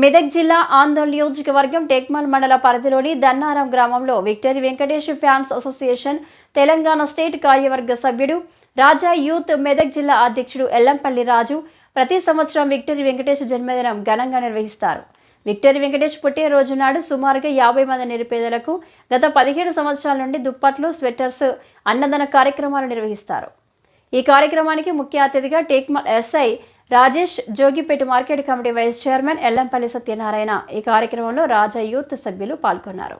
మెదక్ జిల్లా ఆందోళన నియోజకవర్గం టెక్మల్ మండల పరిధిలోని దన్నారం గ్రామంలో victory Venkatesh fans association Telangana state కార్యవర్గ సభ్యుడు రాజా యూత్ మెదక్ జిల్లా అధ్యక్షుడు ఎల్లంపల్లి రాజు ప్రతి సంవత్సరం విక్టరీ వెంకటేష్ జన్మదినం ఘనంగా నిర్వహిస్తారు. విక్టరీ వెంకటేష్ పుట్టినరోజు నాడు సుమారుగా యాభై మంది నిరుపేదలకు గత పదిహేడు సంవత్సరాల నుండి దుప్పట్లు స్వెటర్స్ అన్నదాన కార్యక్రమాలు నిర్వహిస్తారు. ఈ కార్యక్రమానికి ముఖ్య అతిథిగా Tekmal SI Rajesh Jogipeta market committee vice chairman Ellampalli Satyanarayana ఈ కార్యక్రమంలో రాజా యూత్ సభ్యులు పాల్గొన్నారు.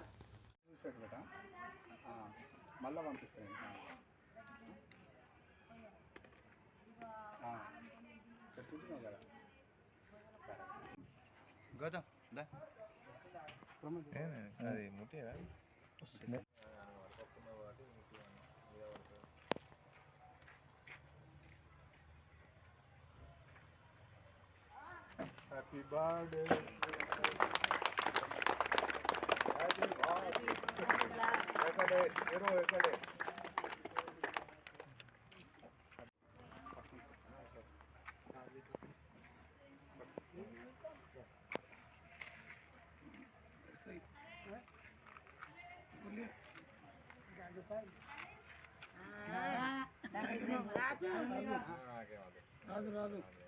చూసాడు happy birthday Raju Raju Raju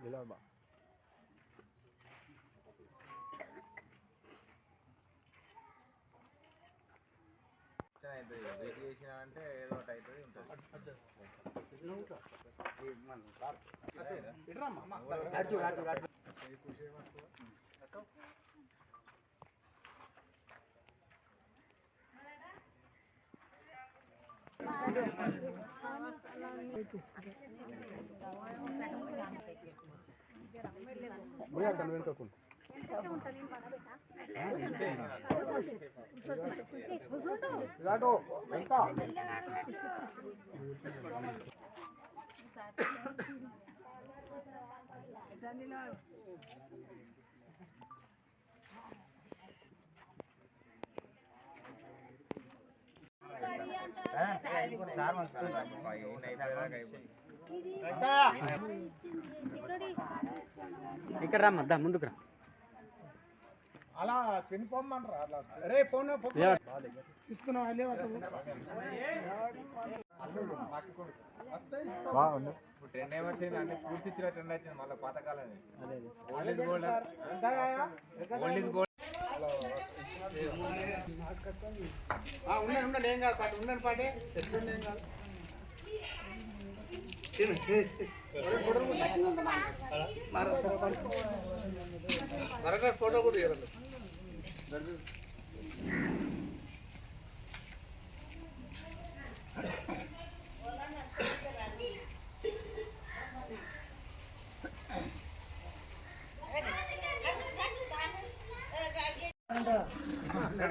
అవుతుంది వెయిట్ చేసినా అంటే ఏదో ఒకటి అవుతుంది ఉంటుంది పోయా కను వెనుకకుండా ఇలాటో ఎంత ఇక్కడ రమ్మా ముందుకు రా. అలా తినిపోమ్మంటారా? అలా. రే పోను తీసుకున్నావు ట్రెండ్ ఏమొచ్చింది? అన్ని ఫ్రూట్స్ ఇచ్చిన ట్రెండ్ వచ్చింది మళ్ళీ పాతకాలం old is gold old is gold ఉండండి ఉండండి ఏం కాదు పాటి. ఉండండి పాటి. ఎట్లుండి ఏం కాదు మరొక ఫోటో కూడా ఇవ్వండి